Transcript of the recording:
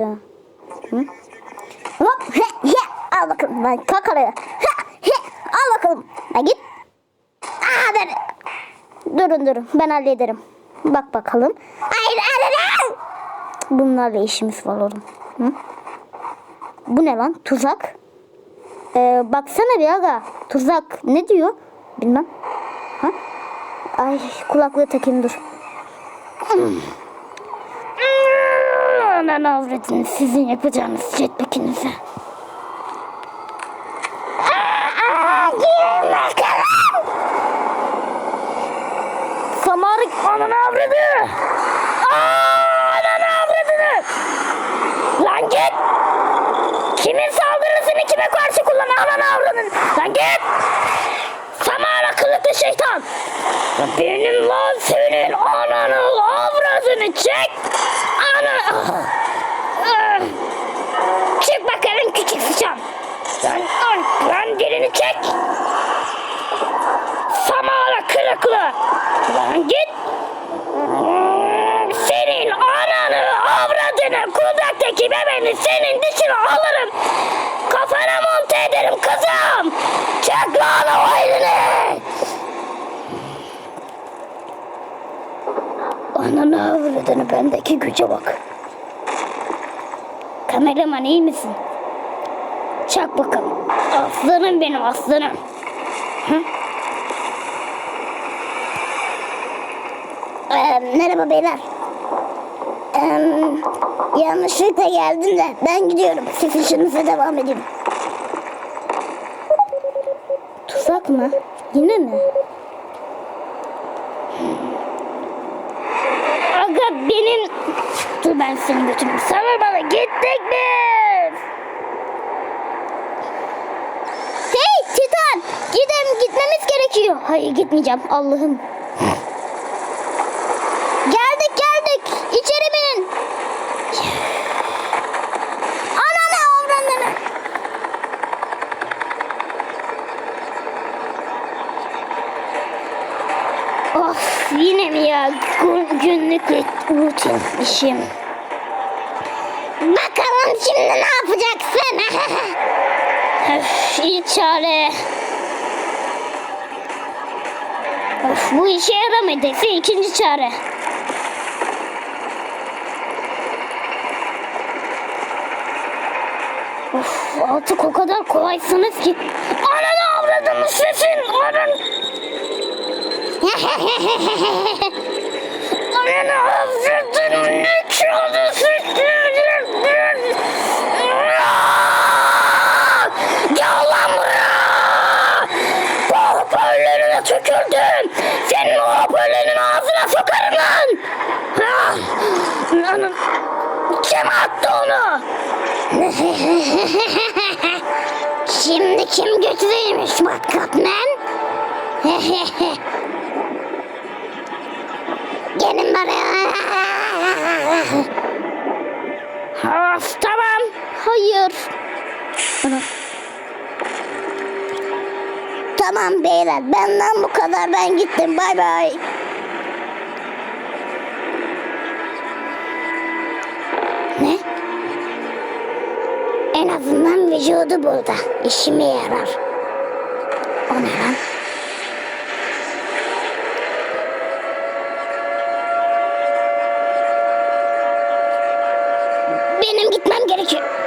Hı? Hop he, he. Al bakalım ben kalk oraya. He, he. Al bakalım. Ha, git. Aa, dur. Durun durun ben hallederim. Bak bakalım. Hayır hayır hayır. Bunlarla işimiz var oğlum. Hı? Bu ne lan? Tuzak. Ee, baksana bir aga. Tuzak ne diyor? Bilmem. Ha? Ay kulaklığı takayım dur. Anan avradını sizin yapacağınız jetpack'inize. Girin bakalım. Samarık anan avradı. Anan avradını. Lan git. Kimin saldırısını kime karşı kullan anan avradını. Lan git. Samara kılıklı şeytan. Benim lan senin ananı avradını çek. Ana. Çık bakalım küçük sıçan. Lan, lan, lan dilini çek. Samara kırıklı. Lan git. Senin ananı avradını kundaktaki bebeğini senin dışına alırım. Kafana monte ederim kızım. Çek lan o elini. Ananı avradını bendeki güce bak. Kameraman iyi misin? Çak bakalım. Aslanım benim aslanım. Ee, merhaba beyler. Ee, yanlışlıkla geldim de ben gidiyorum. Siz işinize devam edin. Tuzak mı? Yine mi? Aga benim... Dur ben seni götüreyim. Sana bana gittik biz. Hey Titan! Gidelim gitmemiz gerekiyor. Hayır gitmeyeceğim Allah'ım. Of yine mi ya Gün- günlük rutin işim. Bakalım şimdi ne yapacaksın? Öf, iyi çare. Of, bu işe yaramadıysa ikinci çare. Of, artık o kadar kolaysınız ki. Ananı avradımı sesin. Anan. Ananı avradını ne çaldı sesin. Gel lan buraya. Bu hoparlörüne tükürdüm. Senin o hoparlörünün ağzına sokarım lan. Lan, Kim attı onu? Şimdi kim götürüyormuş bak kapmen? Gelin buraya. Of tamam. Hayır. Tamam beyler benden bu kadar ben gittim bay bay. Ne? En azından vücudu burada. İşime yarar. O ne lan? Benim gitmem gerekiyor.